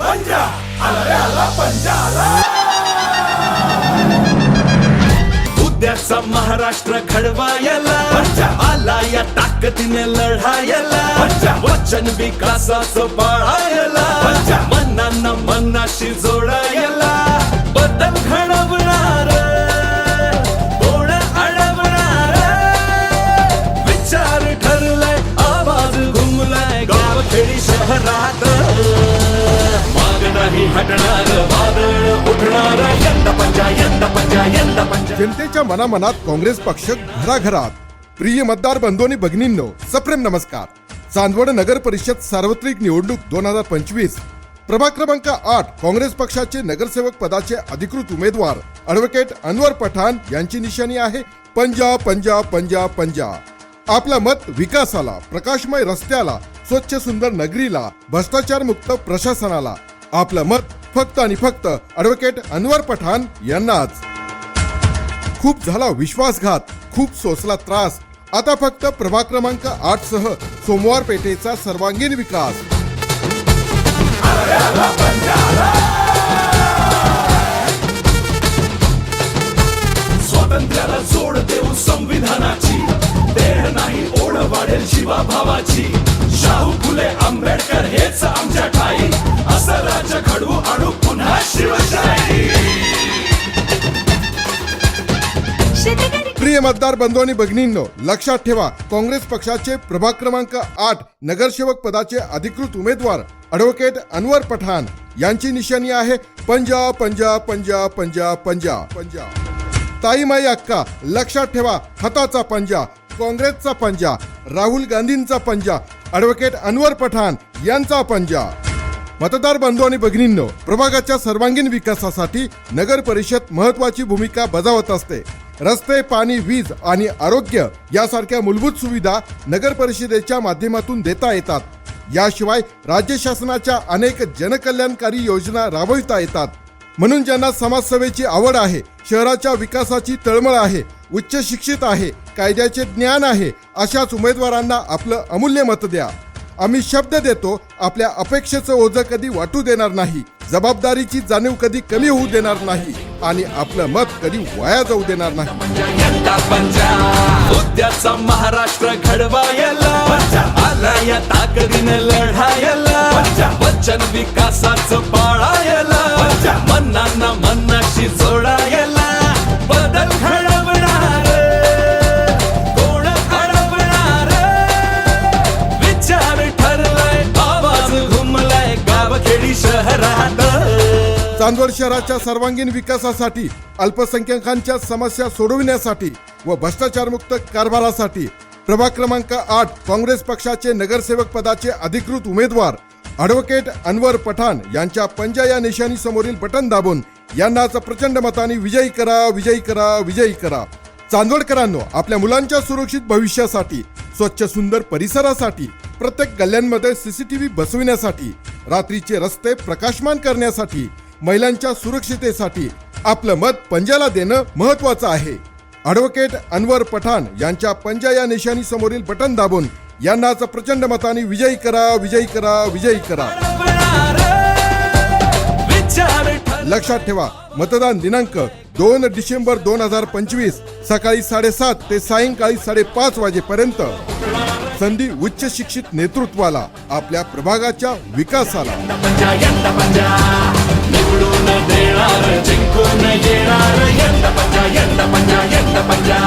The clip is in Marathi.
पंजा आला रे आला पंजा आला उद्याचा महाराष्ट्र घडवायला. आला या ताकदीने लढायला. वचन विकासाचं बाळायला मनांना मनाशी जोडायला. बदल घडवणार कोण अडवणार. विचार ठरलाय आवाज घुमलाय गावखेडी शहरात. नाही हटणार वादळ उठणार यंदा पंजा यंदा पंजा यंदा पंजा. जनतेच्या मनामनात काँग्रेस पक्ष घराघरात. प्रिय मतदार बंधूंनी भगिनींनो सप्रेम नमस्कार. चांदवड नगर परिषद सार्वत्रिक निवडणूक दोन हजार पंचवीस. प्रभाग क्रमांक आठ काँग्रेस पक्षाचे नगरसेवक पदाचे अधिकृत उमेदवार ॲडव्होकेट अनवर पठाण यांची निशाणी आहे पंजाब पंजाब पंजाब पंजाब आपला मत विकासाला प्रकाशमय रस्त्याला स्वच्छ सुंदर नगरीला भ्रष्टाचार मुक्त प्रशासनाला आपलं मत फक्त आणि फक्त ॲडव्होकेट अनवर पठाण यांनाच. खूप झाला विश्वासघात खूप सोसला त्रास. आता फक्त प्रभाग क्रमांक आठ सह सोमवार पेठेचा सर्वांगीण विकास. स्वातंत्र्याला जोड देऊ संविधानाची. देह नाही ओढ वाढेल शिवा भावाची शाहू फुले आंबेडकर प्रिय मतदार बंधू आणि भगिनींनो लक्षात ठेवा काँग्रेस पक्षाचे प्रभाग क्रमांक आठ नगरसेवक पदाचे अधिकृत उमेदवार अॅडव्होकेट अनवर पठाण यांची निशाणी आहे. पंजाब पंजाब पंजाब पंजाब पंजाब पंजाब ताईमाई अक्का लक्षात ठेवा हाताचा पंजा काँग्रेसचा पंजा राहुल गांधींचा पंजा ॲडव्होकेट अनवर पठाण यांचा पंजा. मतदार बंधू आणि भगिनींनो प्रभागाच्या सर्वांगीण विकासासाठी नगर परिषद महत्वाची भूमिका बजावत असते. रस्ते पाणी वीज आणि आरोग्य यासारख्या मूलभूत सुविधा नगर परिषदेच्या माध्यमातून देता येतात. याशिवाय राज्य शासनाच्या अनेक जनकल्याणकारी योजना राबविता येतात. म्हणून ज्यांना समाजसेवेची आवड आहे शहराच्या विकासाची तळमळ आहे उच्च शिक्षित आहे कायद्याचे ज्ञान आहे अशाच उमेदवारांना आपलं अमूल्य मत द्या. आम्ही शब्द देतो आपल्या अपेक्षेचं ओझं कधी वाटू देणार नाही. जबाबदारीची जाणीव कधी कमी होऊ देणार नाही आणि आपलं मत कधी वाया जाऊ देणार नाही. महाराष्ट्र घडवायला या ताकदीने लढायला वचन विकासाचं पाळायला चांदवड शहराच्या सर्वांगीण विकासासाठी अल्पसंख्याकांच्या समस्या सोडविण्यासाठी व भ्रष्टाचारमुक्त कारभारासाठी प्रभाग क्रमांक आठ काँग्रेस पक्षाचे नगरसेवक पदाचे अधिकृत उमेदवार ॲडव्होकेट अनवर पठाण यांच्या पंजा या निशाणी समोरील बटन दाबून यांनाच प्रचंड मताने विजयी करा विजयी करा विजयी करा. चांदवडकरांनो आपल्या मुलांच्या सुरक्षित भविष्यासाठी स्वच्छ सुंदर परिसरासाठी प्रत्येक गल्ल्यांमध्ये सीसीटीव्ही बसविण्यासाठी रात्रीचे रस्ते प्रकाशमान करण्यासाठी महिलांच्या सुरक्षितेसाठी आपलं मत पंजाला देणं महत्वाचं आहे. ॲडव्होकेट अनवर पठाण यांच्या पंजा या निशाणी समोरील बटन दाबून यांनाच प्रचंड मताने विजयी करा विजयी करा विजयी करा. लक्षात ठेवा मतदान दिनांक दोन डिसेंबर दोन हजार पंचवीस सकाळी साडेसात ते सायंकाळी साडेपाच वाजेपर्यंत. संधी उच्च शिक्षित नेतृत्वाला आपल्या प्रभागाच्या विकासाला. सोडून देणार जिंकून येणार यंदा पंजा यंदा पंजा यंदा पंजा